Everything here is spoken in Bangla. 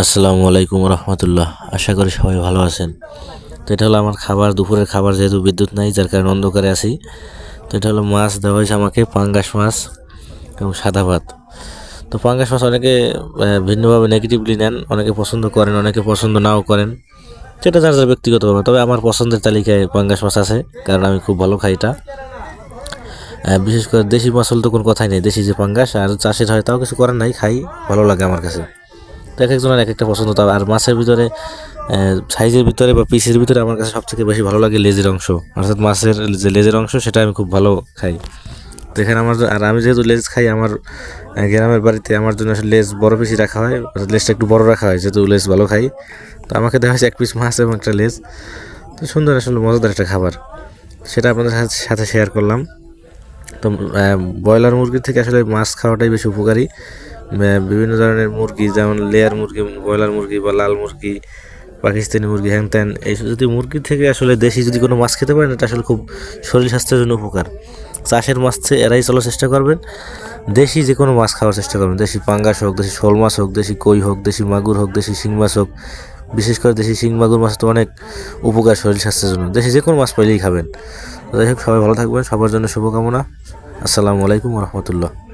আসসালামু আলাইকুম রহমতুল্লাহ। আশা করি সবাই ভালো আছেন। তো এটা হলো আমার খাবার, দুপুরের খাবার যেহেতু বিদ্যুৎ নাই, যার কারণে অন্ধকারে আছি। তো এটা হলো মাছ, দেওয়া হয়েছে আমাকে পাঙ্গাস মাছ এবং সাদা ভাত। তো পাঙ্গাস মাছ অনেকে ভিন্নভাবে নেগেটিভলি নেন, অনেকে পছন্দ করেন, অনেকে পছন্দ নাও করেন। সেটা যার যার ব্যক্তিগত ব্যাপার। তবে আমার পছন্দের তালিকায় পাঙ্গাস মাছ আছে, কারণ আমি খুব ভালো খাই এটা। বিশেষ করে দেশি মাছ হলে তো কোনো কথাই নেই, দেশি যে পাঙ্গাস, আর চাষের হয় তাও কিছু করার নাই, খাই, ভালো লাগে আমার কাছে। তো এক একজনের এক একটা পছন্দ। তবে আর মাছের ভিতরে সাইজের ভিতরে বা পিসের ভিতরে আমার কাছে সবথেকে বেশি ভালো লাগে লেজের অংশ। অর্থাৎ মাছের যে লেজের অংশ, সেটা আমি খুব ভালো খাই। তো এখানে আমার আর আমি যেহেতু লেজ খাই, আমার গ্রামের বাড়িতে আমার জন্য আসলে লেজ বড় পিসই রাখা হয়, অর্থাৎ লেজটা একটু বড় রাখা হয়, যেহেতু লেজ ভালো খাই। তো আমাকে দেওয়া হয়েছে এক পিস মাছ এবং একটা লেজ। তো সুন্দর আসলে মজাদার একটা খাবার। সেটা আপনাদের সাথে- শেয়ার করলাম। তো ব্রয়লার মুরগির থেকে আসলে মাছ খাওয়াটাই বেশি উপকারী। বিভিন্ন ধরনের মুরগি, যেমন লেয়ার মুরগি ব্রয়লার মুরগি বা লাল মুরগি, পাকিস্তানি মুরগি, হ্যান ত্যান এই যদি মুরগি থেকে আসলে দেশি যদি কোনো মাছ খেতে পারেন, এটা আসলে খুব শরীর স্বাস্থ্যের জন্য উপকার। চাষের মাছ এড়াই চলার চেষ্টা করবেন। দেশি যে কোনো মাছ খাওয়ার চেষ্টা করবেন। দেশি পাঙ্গাস হোক, দেশি শোল মাছ হোক, দেশি কই হোক, দেশি মাগুর হোক, দেশি শিং মাছ হোক, বিশেষ করে দেশি শিং, মাগুর মাছ তো অনেক উপকার শরীর স্বাস্থ্যের জন্য। দেশি যে কোনো মাছ পাইলেই খাবেন। যাই হোক, সবাই ভালো থাকবেন। সবার জন্য শুভকামনা। আসসালামু আলাইকুম রহমতুল্লাহ।